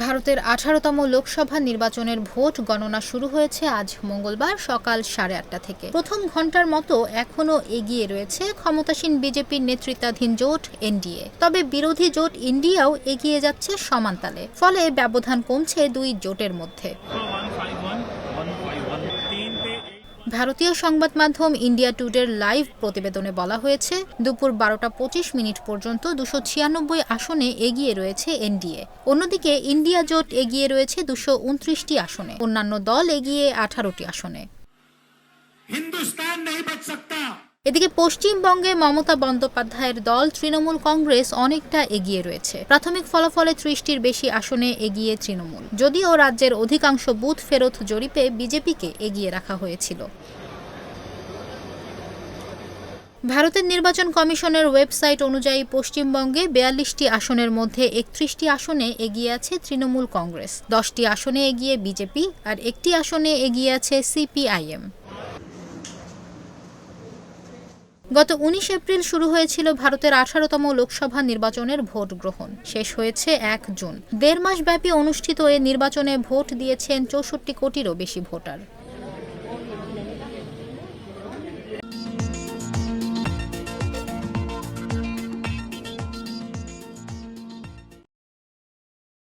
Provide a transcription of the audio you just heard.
ভারতের আঠারোতম লোকসভা নির্বাচনের ভোট গণনা শুরু হয়েছে আজ মঙ্গলবার সকাল সাড়ে আটটা থেকে। প্রথম ঘণ্টার মতো এখনও এগিয়ে রয়েছে ক্ষমতাসীন বিজেপির নেতৃত্বাধীন জোট এনডিএ। তবে বিরোধী জোট ইন্ডিয়াও এগিয়ে যাচ্ছে সমান্তালে ফলে ব্যবধান কমছে দুই জোটের মধ্যে। ভারতীয় সংবাদ মাধ্যম ইন্ডিয়া টুডের লাইভ প্রতিবেদনে বলা হয়েছে, দুপুর বারোটা পঁচিশ মিনিট পর্যন্ত দুশো ছিয়ানব্বই আসনে এগিয়ে রয়েছে এনডিএ। অন্যদিকে ইন্ডিয়া জোট এগিয়ে রয়েছে দুশো উনত্রিশটি আসনে। অন্যান্য দল এগিয়ে আঠারোটি আসনে। হিন্দুস্তান নেই বাঁচ এদিকে পশ্চিমবঙ্গে মমতা বন্দ্যোপাধ্যায়ের দল, তৃণমূল কংগ্রেস অনেকটা এগিয়ে রয়েছে। প্রাথমিক ফলাফলে ত্রিশটির বেশি আসনে এগিয়ে তৃণমূল। যদিও রাজ্যের অধিকাংশ বুথ ফেরত জরিপে বিজেপিকে এগিয়ে রাখা হয়েছিল। ভারতের নির্বাচন কমিশনের ওয়েবসাইট অনুযায়ী পশ্চিমবঙ্গে বিয়াল্লিশটি আসনের মধ্যে একত্রিশটি আসনে এগিয়ে আছে তৃণমূল কংগ্রেস। দশটি আসনে এগিয়ে বিজেপি আর একটি আসনে এগিয়ে আছে সিপিআইএম। গত উনিশ এপ্রিল শুরু হয়েছিল ভারতের আঠারোতম লোকসভা নির্বাচনের ভোট গ্রহণ। শেষ হয়েছে এক জুন। দেড় মাস ব্যাপী অনুষ্ঠিত এ নির্বাচনে ভোট দিয়েছেন চৌষট্টি কোটিরও বেশি ভোটার।